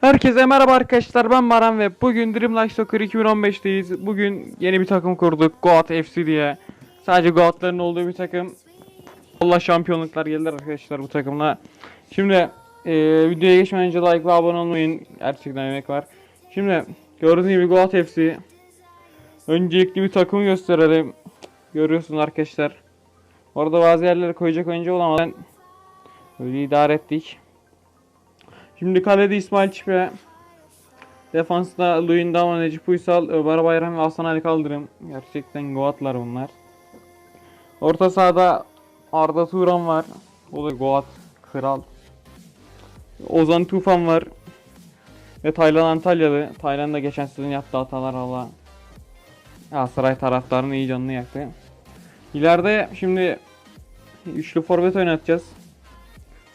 Herkese merhaba arkadaşlar ben Baran ve bugün Dream Life Soccer 2015'teyiz. Bugün yeni bir takım kurduk Goat FC diye. Sadece Goat'ların olduğu bir takım. Allah şampiyonluklar gelir arkadaşlar bu takımla. Şimdi e, videoya geçmeden önce like ve abone olmayın. Gerçekten emek var. Şimdi gördüğünüz gibi Goat FC. Öncelikli bir takımı gösterelim. Görüyorsunuz arkadaşlar. Orada bazı yerlere koyacak oyuncu olamadan öyle idare ettik. Şimdi kalede İsmail Çipe. Defansta Luyendama, Dama, Necip Uysal, Ömer Bayram ve Hasan Ali Kaldırım. Gerçekten Goatlar bunlar. Orta sahada Arda Turan var. O da Goat kral. Ozan Tufan var. Ve Taylan Antalyalı. Taylan da geçen sezon yaptığı hatalar valla. Galatasaray taraftarını iyi canını yaktı. İleride şimdi üçlü forvet oynatacağız.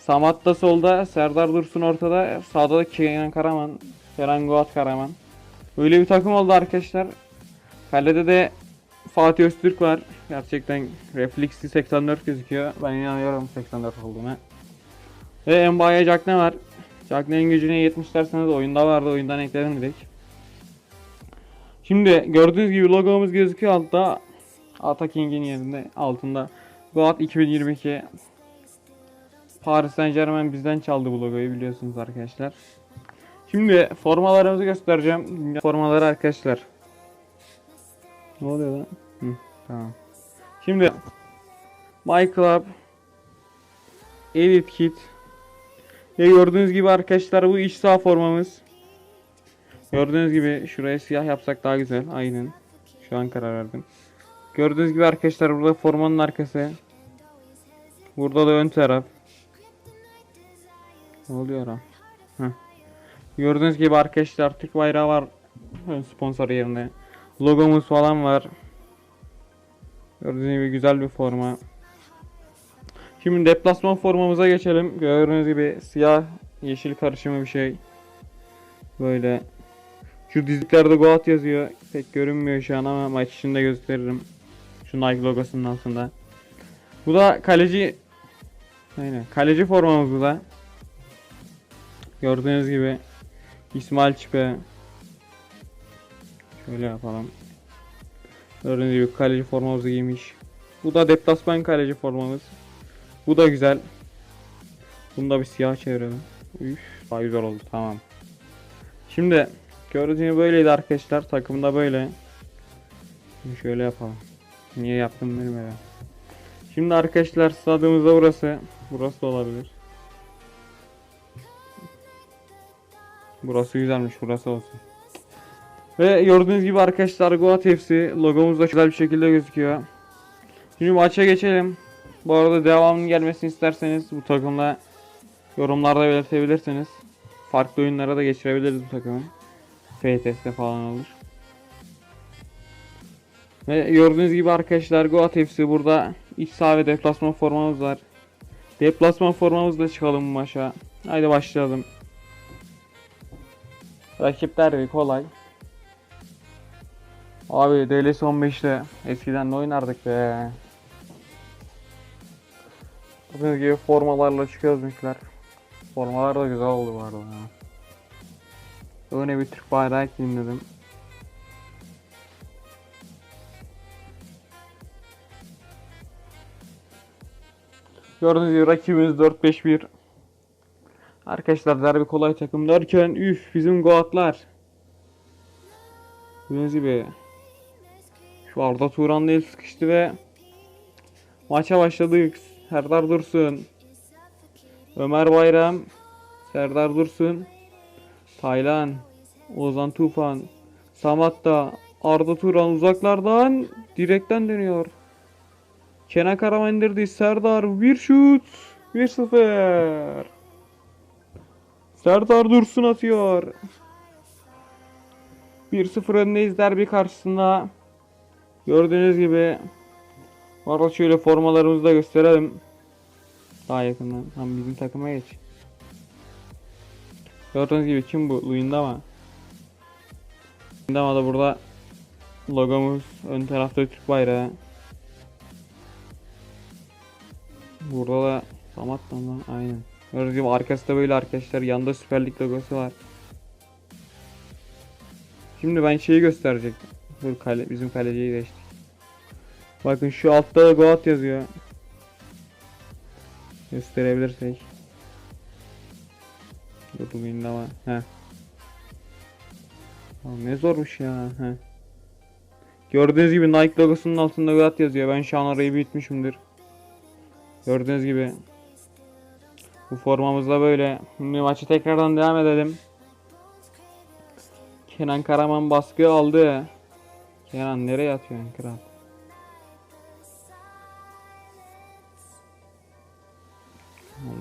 Samat da solda, Serdar Dursun ortada, sağda da Kenan Karaman, Kerem Goat Karaman. Böyle bir takım oldu arkadaşlar. Kalede de Fatih Öztürk var. Gerçekten refleksi 84 gözüküyor. Ben inanıyorum 84 olduğuna. Ve Embaye Cakne var. Cakne'nin gücüne 70 derseniz oyunda vardı. Oyundan ekledim direkt. Şimdi gördüğünüz gibi logomuz gözüküyor altta. Ataking'in yerinde altında. Goat 2022 Paris Saint Germain bizden çaldı bu logoyu biliyorsunuz arkadaşlar. Şimdi formalarımızı göstereceğim. Formaları arkadaşlar. Ne oluyor lan? Hı, tamam. Şimdi My Club Elite Kit ve gördüğünüz gibi arkadaşlar bu iç saha formamız. Gördüğünüz gibi şuraya siyah yapsak daha güzel. Aynen. Şu an karar verdim. Gördüğünüz gibi arkadaşlar burada formanın arkası. Burada da ön taraf. Ne oluyor ha? Gördüğünüz gibi arkadaşlar Türk bayrağı var sponsor yerine. Logomuz falan var. Gördüğünüz gibi güzel bir forma. Şimdi deplasman formamıza geçelim. Gördüğünüz gibi siyah yeşil karışımı bir şey. Böyle. Şu dizliklerde Goat yazıyor. Pek görünmüyor şu an ama maç içinde gösteririm. Şu Nike logosunun altında. Bu da kaleci Aynen. Kaleci formamız bu da. Gördüğünüz gibi İsmail Çipe Şöyle yapalım. Gördüğünüz gibi kaleci formamızı giymiş. Bu da deplasman kaleci formamız. Bu da güzel. Bunu da bir siyah çevirelim. Üf, daha güzel oldu tamam. Şimdi gördüğünüz böyleydi arkadaşlar. Takımda böyle. Şimdi şöyle yapalım. Niye yaptım bilmiyorum. Şimdi arkadaşlar stadımız burası. Burası da olabilir. Burası güzelmiş burası olsun. Ve gördüğünüz gibi arkadaşlar Goat FC logomuz da güzel bir şekilde gözüküyor. Şimdi maça geçelim. Bu arada devamının gelmesini isterseniz bu takımla yorumlarda belirtebilirsiniz. Farklı oyunlara da geçirebiliriz bu takımı. FTS'de falan olur. Ve gördüğünüz gibi arkadaşlar Goat FC burada iç saha ve deplasman formamız var. Deplasman formamızla çıkalım bu maça. Haydi başlayalım. Rakip derbi kolay. Abi DLS 15'te eskiden ne oynardık be. Gördüğünüz gibi formalarla çıkıyoruz. Formalar da güzel oldu bu arada. Öne bir Türk bayrağı dedim. Gördüğünüz gibi rakibimiz 4-5-1. Arkadaşlar derbi kolay takım derken üf bizim Goatlar. Gördüğünüz gibi şu Arda Turan'la el sıkıştı ve maça başladık. Serdar Dursun, Ömer Bayram, Serdar Dursun, Taylan, Ozan Tufan, Samatta, Arda Turan uzaklardan direkten dönüyor. Kenan Karaman indirdi. Serdar bir şut. 1-0. Serdar Dursun atıyor. 1-0 öndeyiz derbi karşısında. Gördüğünüz gibi Valla şöyle formalarımızı da gösterelim. Daha yakından. Tam bizim takıma geç. Gördüğünüz gibi kim bu? Luyendama. Luyendama da burada logomuz. Ön tarafta Türk bayrağı. Burada da Samat lan aynen. Gördüğünüz gibi arkası da böyle arkadaşlar. Yanında Süper Lig logosu var. Şimdi ben şeyi gösterecektim. Dur kale, bizim kaleciyi geçtik. Bakın şu altta da Goat yazıyor. Gösterebilirsek. Dur bugün de var. Heh. Ne zormuş ya. Heh. Gördüğünüz gibi Nike logosunun altında Goat yazıyor. Ben şu an arayı büyütmüşümdür. Gördüğünüz gibi. Bu formamızda böyle. Şimdi maçı tekrardan devam edelim. Kenan Karaman baskı aldı. Kenan nereye atıyorsun kral?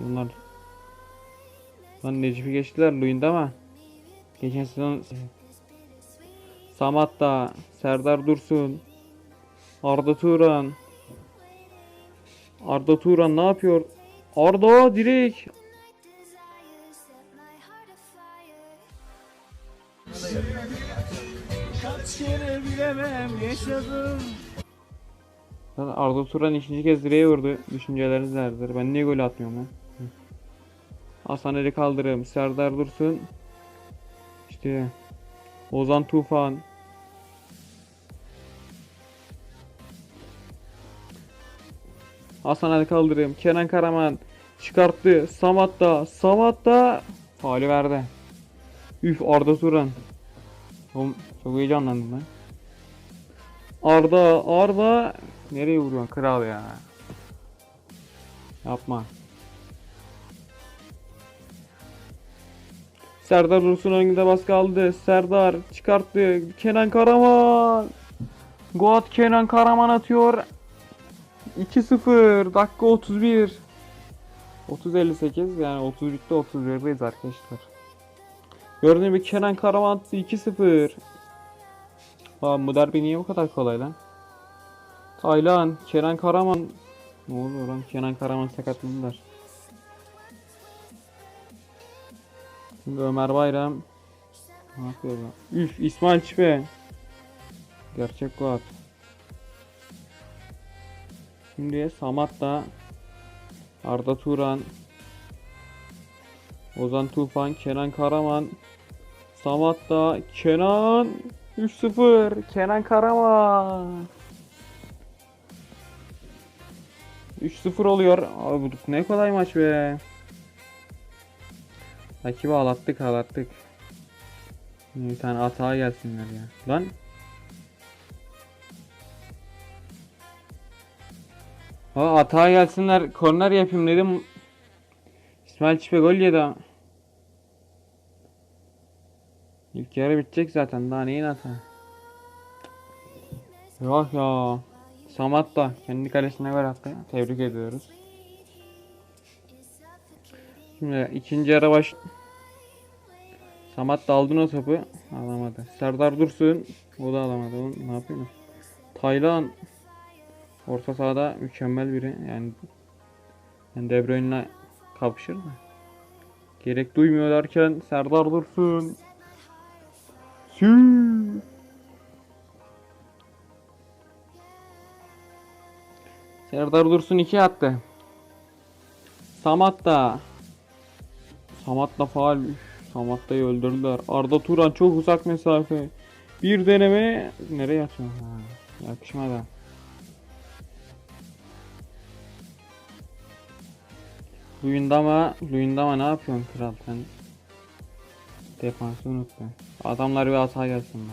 Bunlar Lan Necip'i geçtiler Luyend'de ama Geçen sezon Samat da Serdar Dursun Arda Turan Arda Turan ne yapıyor? Arda direkt. Lan Arda Turan ikinci kez direğe vurdu. Düşünceleriniz nerededir? Ben niye gol atmıyorum lan? Hasan Ali Kaldırım, Serdar Dursun. İşte Ozan Tufan. Hasan Ali Kaldırım, Kenan Karaman çıkarttı. Samat da, Samat da faali verdi. Üf Arda Turan. Oğlum, çok heyecanlandım ben. Arda, Arda nereye vuruyorsun kral ya? Yapma. Serdar Dursun önünde baskı aldı. Serdar çıkarttı. Kenan Karaman. Goat Kenan Karaman atıyor. 2-0. Dakika 31. 30-58 yani 30 bitti 31'deyiz arkadaşlar. Gördüğünüz gibi Kenan Karaman attı 2-0. Aa, bu derbi niye bu kadar kolay lan? Taylan, Kenan Karaman. Ne oluyor lan? Kenan Karaman sakatlandılar. Şimdi Ömer Bayram. Ne yapıyor lan? Üf, İsmail Çipe. Gerçek Goat. Şimdi Samat da Arda Turan Ozan Tufan, Kenan Karaman Samat da Kenan 3-0 Kenan Karaman 3-0 oluyor. Abi bu ne kolay maç be. Rakibi ağlattık ağlattık. Bir tane hata gelsinler ya. Lan. Ha hata gelsinler. Korner yapayım dedim. İsmail Çipe gol yedi. İlk yarı bitecek zaten. Daha neyin hata? Yok ya. Samat da kendi kalesine gol attı. Tebrik ediyoruz. Şimdi ikinci yarı baş... Samat da aldın o topu. Alamadı. Serdar Dursun. O da alamadı. Oğlum, ne yapıyorsunuz? Taylan. Orta sahada mükemmel biri. Yani, yani De Bruyne'le kapışır da. Gerek duymuyor derken Serdar Dursun. Sü. Serdar Dursun 2 attı. Samat da. Samat da faal. Samatta'yı öldürdüler. Arda Turan çok uzak mesafe. Bir deneme. Nereye atıyor? Ha, yakışmadı. Luyendama, Luyendama ne yapıyorsun kral sen? Defansı unutma. Adamlar bir hata gelsin be.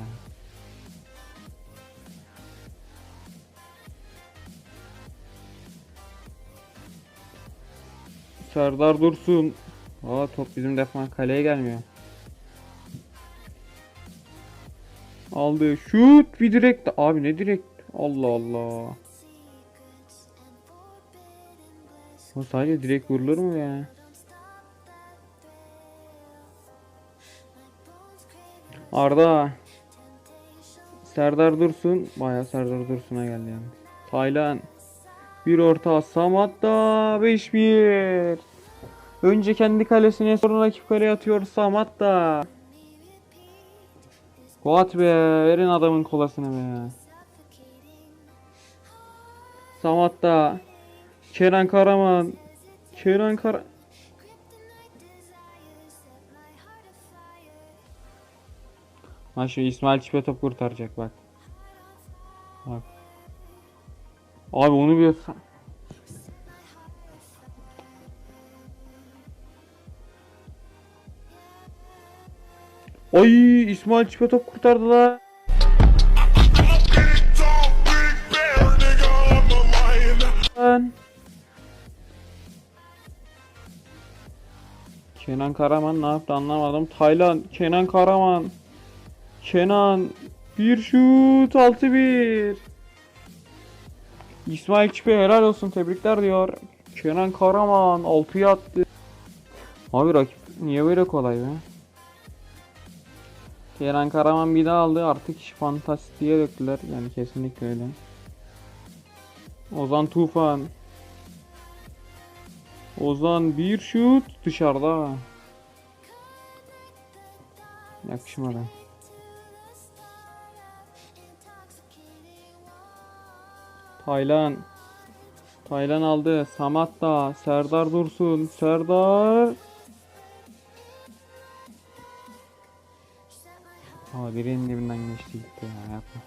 Serdar Dursun. Aa top bizim defan kaleye gelmiyor. Aldı. Şut bir direkt. Abi ne direkt? Allah Allah. O sadece direkt vurulur mu ya? Arda. Serdar Dursun. Baya Serdar Dursun'a geldi yani. Taylan. Bir orta Samat da 5-1. Önce kendi kalesine sonra rakip kaleye atıyor Samat da. Fuat be verin adamın kolasını be. Samat da. Kenan Karaman. Kenan Kara... Ha şu İsmail Çipe top kurtaracak bak. Bak. Abi onu bir Ay İsmail Çipe top kurtardı la. Lan. Kenan Karaman ne yaptı anlamadım. Taylan, Kenan Karaman. Kenan bir şut 6-1. İsmail Çipe helal olsun tebrikler diyor. Kenan Karaman 6'ya attı. Abi rakip niye böyle kolay be? Kenan Karaman bir daha aldı artık iş fantastiğe döktüler yani kesinlikle öyle. Ozan Tufan. Ozan bir şut dışarıda. Yakışmadı. Taylan. Taylan aldı. Samat da. Serdar Dursun. Serdar. Aa birinin dibinden geçti gitti ya yapma.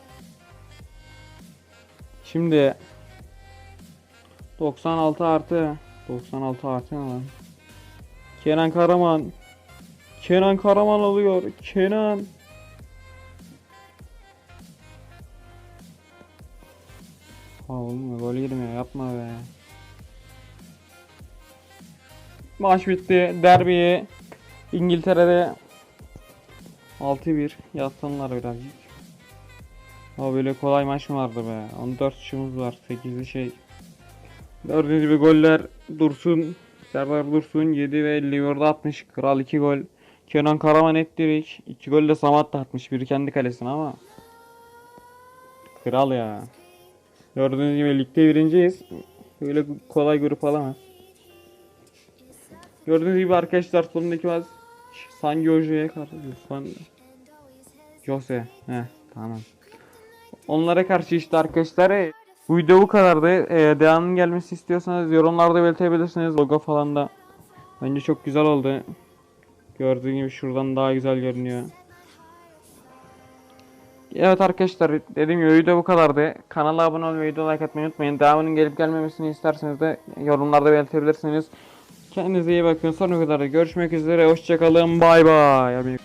Şimdi 96 artı 96 artı ne lan? Kenan Karaman Kenan Karaman alıyor. Kenan Ha oğlum gol ya yapma be. Maç bitti. Derbiyi İngiltere'de 6-1 yatsanlar birazcık. Ama böyle kolay maç mı vardı be? 14 şutumuz var. 8'i şey. Gördüğünüz gibi goller Dursun, Serdar Dursun 7 ve 50 orada atmış. Kral 2 gol. Kenan Karaman ettirik. 2 gol de Samat da atmış. Biri kendi kalesine ama. Kral ya. Gördüğünüz gibi ligde birinciyiz. Böyle kolay grup alamaz. Gördüğünüz gibi arkadaşlar sonundaki maç San Jose'ye karşı San Jose. He tamam. Onlara karşı işte arkadaşlar bu video bu kadardı. E, devamının gelmesi istiyorsanız yorumlarda belirtebilirsiniz. Logo falan da bence çok güzel oldu. Gördüğün gibi şuradan daha güzel görünüyor. Evet arkadaşlar dediğim gibi video bu kadardı. Kanala abone olmayı, video like atmayı unutmayın. Devamının gelip gelmemesini isterseniz de yorumlarda belirtebilirsiniz. Kendinize iyi bakın. Sonuna kadar da görüşmek üzere. Hoşçakalın. Bay bay.